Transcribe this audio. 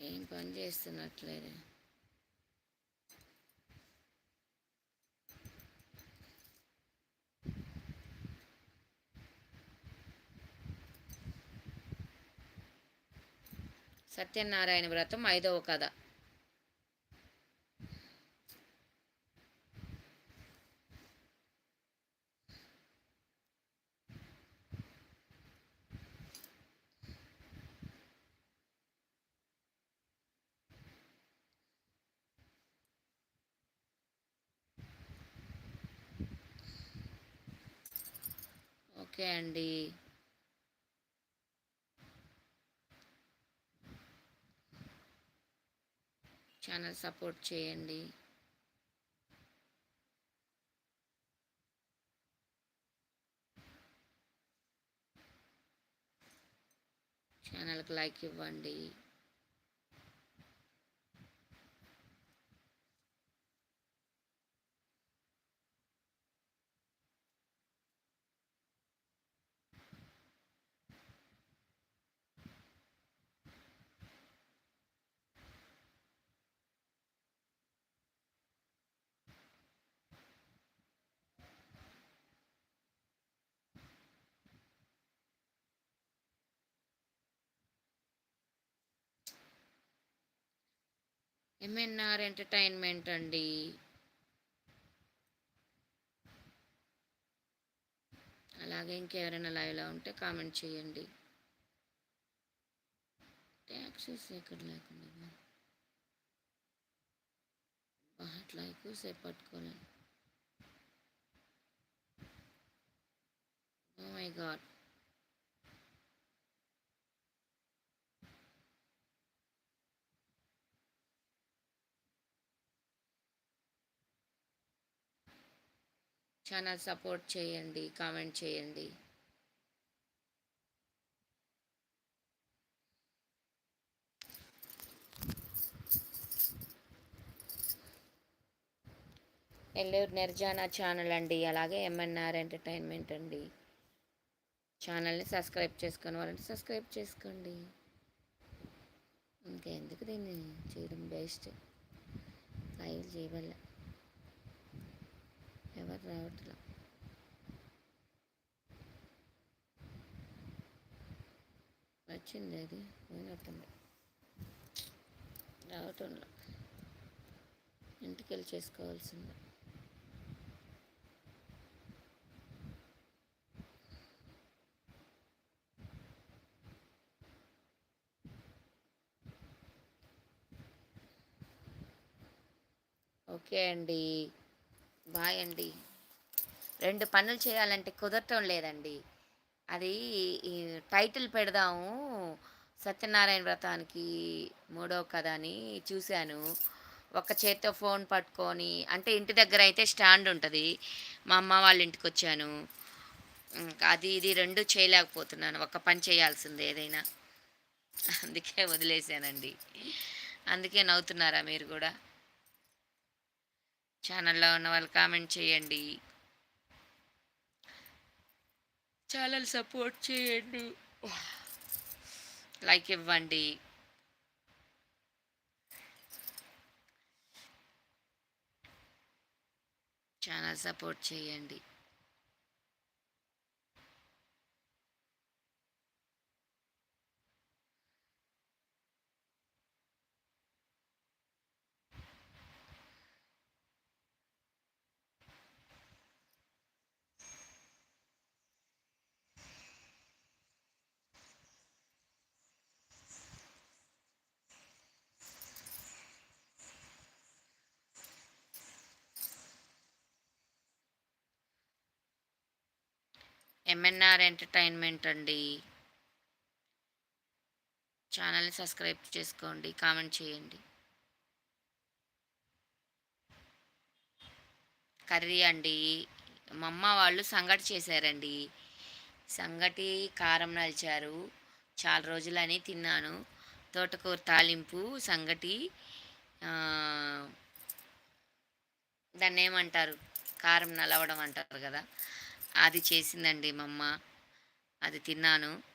ఏం పని చేస్తున్నట్లేదు. సత్యనారాయణ వ్రతం ఐదవ కథ. ఓకే అండి. ఛానల్ సపోర్ట్ చేయండి. ఛానల్కి లైక్ ఇవ్వండి. ఎంఎన్ఆర్ ఎంటర్టైన్మెంట్ అండి. అలాగే ఇంకెవరైనా లైవ్లో ఉంటే కామెంట్ చేయండి. ట్యాక్సీస్ ఎక్కడ లేకుండా అట్లా ఎక్కువసేపు పట్టుకోలేను oh my God channel support చేయండి కామెంట్ చేయండి. నెల్లూరు నిర్జానా ఛానల్ అండి అలాగే ఎంఎన్ఆర్ ఎంటర్టైన్మెంట్ అండి. ఛానల్ని సబ్స్క్రైబ్ చేసుకుని వాళ్ళని సబ్స్క్రైబ్ చేసుకోండి. ఇంకెందుకు దీన్ని చేయడం బెస్ట్ లైవ్ చేయవల్ల ఎవరు రావట్లా. వచ్చింది అది పోయినట్టుంది. రావటంలో. ఇంటికి వెళ్ళి చేసుకోవాల్సిందే. ఓకే అండి. బాయ్ అండి. రెండు పనులు చేయాలంటే కుదరటం లేదండి. అది టైటిల్ పెడదాము. సత్యనారాయణ వ్రతానికి మూడవ కథ అని చూశాను. ఒక చేత్తో ఫోన్ పట్టుకొని అంటే ఇంటి దగ్గర అయితే స్టాండ్ ఉంటుంది. మా అమ్మ వాళ్ళ ఇంటికి వచ్చాను. అది ఇది రెండు చేయలేకపోతున్నాను. ఒక పని చేయాల్సిందే ఏదైనా. అందుకే వదిలేసానండి. అందుకే నవ్వుతున్నారా మీరు కూడా? ఛానల్లో ఉన్న వాళ్ళు కామెంట్ చేయండి. ఛానల్ సపోర్ట్ చేయండి. లైక్ ఇవ్వండి. ఛానల్ సపోర్ట్ చేయండి. ఎంఎన్ఆర్ ఎంటర్టైన్మెంట్ అండి. ఛానల్ని సబ్స్క్రైబ్ చేసుకోండి కామెంట్ చేయండి. కర్రీ అండి. మా అమ్మ వాళ్ళు సంగటి చేశారండి. సంగటి కారం నలిచారు. చాలా రోజులని తిన్నాను. తోటకూర తాలింపు సంగటి దాన్ని ఏమంటారు కారం నలవడం అంటారు కదా. అది చేసిందండి మా అమ్మ. అది తిన్నాను.